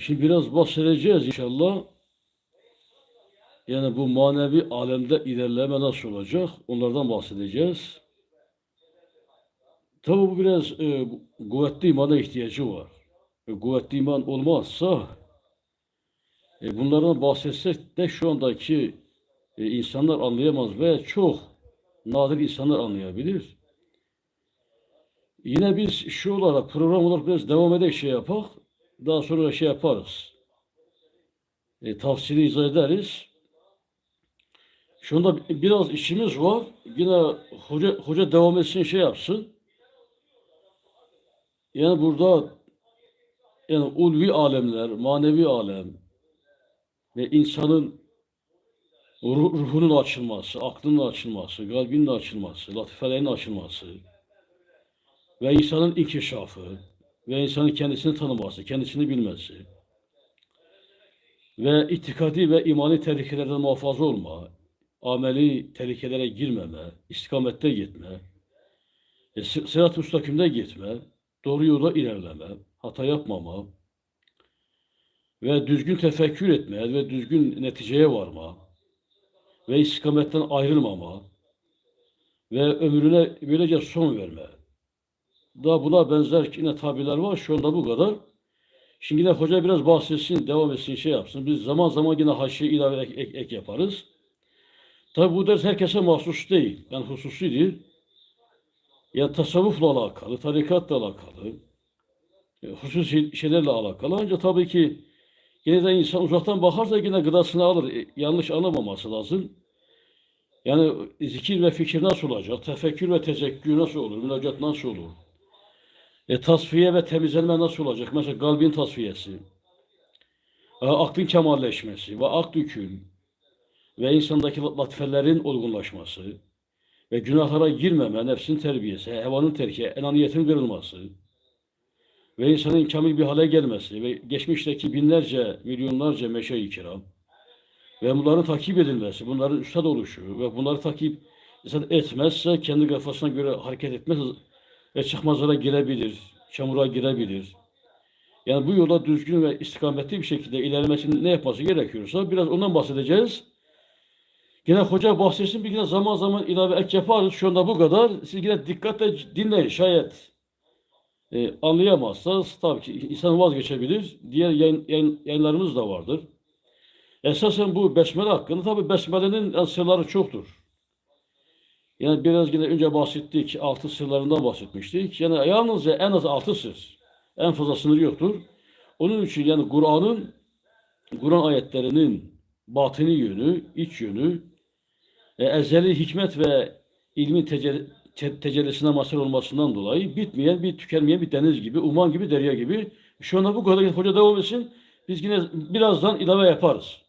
Şimdi biraz bahsedeceğiz inşallah. Yani bu manevi alemde ilerleme nasıl olacak? Onlardan bahsedeceğiz. Tabi bu biraz e, kuvvetli imana ihtiyacı var. E, kuvvetli iman olmazsa e, bunlardan bahsetsek de şu andaki e, insanlar anlayamaz veya çok nadir insanlar anlayabilir. Yine biz şu olarak program olarak biraz devam ederek şey yapak. Daha sonra şey yaparız. E, tavsiyeli izah ederiz. Şu anda biraz işimiz var. Yine hoca, hoca devam etsin şey yapsın. Yani burada yani ulvi alemler, manevi alem ve insanın ruh- ruhunun açılması, aklının açılması, kalbinin açılması, latifelerinin açılması ve insanın inkişafı ve insanın kendisini tanıması, kendisini bilmesi ve itikadi ve imani tehlikelerden muhafaza olma, ameli tehlikelere girmeme, istikamette gitme, e, sı- sırat-ı müstakimde gitme, doğru yolda ilerleme, hata yapmama ve düzgün tefekkür etme ve düzgün neticeye varma ve istikametten ayrılmama ve ömrüne böylece son verme. Daha buna benzer yine tabirler var. Şu anda bu kadar. Şimdi yine hoca biraz bahsetsin, devam etsin, şey yapsın. Biz zaman zaman yine haşiye ilave ek, ek, ek yaparız. Tabi bu ders herkese mahsus değil. Yani hususi değil. Yani tasavvufla alakalı, tarikatla alakalı, e, hususi şeylerle alakalı. Ancak tabii ki yine de insan uzaktan bakarsa yine gıdasını alır. E, yanlış anlamaması lazım. Yani zikir ve fikir nasıl olacak? Tefekkür ve tezekkür nasıl olur? Münacat nasıl olur? E, tasfiye ve temizlenme nasıl olacak? Mesela kalbin tasfiyesi, e, aklın kemalleşmesi ve akdükün ve insandaki latifelerin olgunlaşması ve günahlara girmeme, nefsin terbiyesi, hevanın terki, enaniyetin kırılması ve insanın kamil bir hale gelmesi ve geçmişteki binlerce, milyonlarca meşe-i kiram ve bunların takip edilmesi, bunların üstad oluşu ve bunları takip insan etmezse kendi kafasına göre hareket etmez ve çıkmazlara girebilir, çamura girebilir. Yani bu yola düzgün ve istikametli bir şekilde ilerlemesinin ne yapması gerekiyorsa biraz ondan bahsedeceğiz. Yine hoca bahsetsin bir yine zaman zaman ilave ek yaparız. Şu anda bu kadar. Siz yine dikkatle dinleyin şayet e, anlayamazsanız tabii ki insan vazgeçebilir. Diğer yayın, yayın- yayınlarımız da vardır. Esasen bu besmele hakkında tabii besmelenin sırları çoktur. Yani biraz yine önce bahsettik, altı sırlarından bahsetmiştik. Yani yalnızca en az altı sır. En fazla sınır yoktur. Onun için yani Kur'an'ın, Kur'an ayetlerinin batini yönü, iç yönü, e, ezeli hikmet ve ilmin tece- te- tecellisine mazhar olmasından dolayı bitmeyen bir tükenmeyen bir deniz gibi, uman gibi, derya gibi. Şu anda bu kadar hoca devam etsin. Biz yine birazdan ilave yaparız.